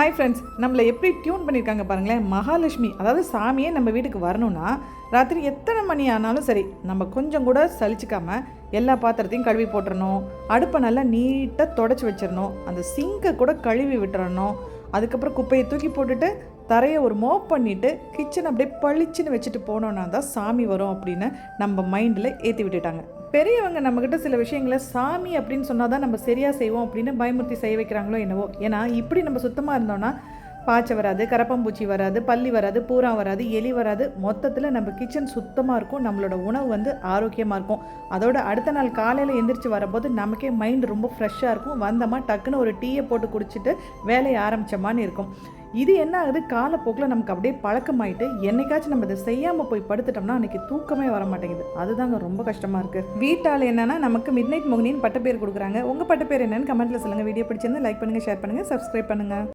Hi friends நம்மளை எப்படி tune பண்ணியிருக்காங்க பாருங்களேன். மகாலட்சுமி அதாவது சாமியே நம்ம வீட்டுக்கு வரணும்னா ராத்திரி எத்தனை மணி ஆனாலும் சரி நம்ம கொஞ்சம் கூட சலிச்சிக்காம எல்லா பாத்திரத்தையும் கழுவி போட்டுறணும். அடுப்பை நல்லா நீட்டாக தொடச்சி வச்சிடணும். அந்த சிங்கை கூட கழுவி விட்டுறணும். அதுக்கப்புறம் குப்பையை தூக்கி போட்டுட்டு தரையை ஒரு மோப் பண்ணிவிட்டு கிச்சன் அப்படியே பளிச்சுன்னு வச்சுட்டு போனோன்னா தான் சாமி வரும் அப்படின்னு நம்ம மைண்டில் ஏற்றி விட்டுட்டாங்க. பெரியவங்க நம்மக்கிட்ட சில விஷயங்களை சாமி அப்படின்னு சொன்னால் தான் நம்ம சரியாக செய்வோம் அப்படின்னு பயமுறுத்தி செய்ய வைக்கிறாங்களோ என்னவோ. ஏன்னா இப்படி நம்ம சுத்தமாக இருந்தோம்னா பாய்ச்ச வராது கரப்பம்பூச்சி வராது பல்லி வராது பூரா வராது எலி வராது. மொத்தத்தில் நம்ம கிச்சன் சுத்தமாக இருக்கும் நம்மளோட உணவு வந்து ஆரோக்கியமாக இருக்கும். அதோட அடுத்த நாள் காலையில் எந்திரிச்சு வரும்போது நமக்கே மைண்ட் ரொம்ப ஃப்ரெஷ்ஷாக இருக்கும். வந்தோமா டக்குன்னு ஒரு டீயை போட்டு குடிச்சிட்டு வேலையை ஆரம்பித்தமான்னு இருக்கும். இது என்ன ஆகுது? காலப்போக்கில் நமக்கு அப்படியே பழக்கமாயிட்டு என்னைக்காச்சும் நம்ம இதை செய்யாமல் போய் படுத்துட்டோம்னா அன்றைக்கி தூக்கமே வர மாட்டேங்குது. அதுதாங்க ரொம்ப கஷ்டமாக இருக்குது வீட்டால் என்னன்னா நமக்கு மிட் நைட் மோகினின்னு பட்ட பேர் கொடுக்குறாங்க. உங்கள் பட்ட பேர் என்னன்னு கமெண்ட்டில் சொல்லுங்கள் வீடியோ பிடிச்சிருந்து லைக் பண்ணுங்கள் ஷேர் பண்ணுங்கள் சப்ஸ்கிரைப் பண்ணுங்கள்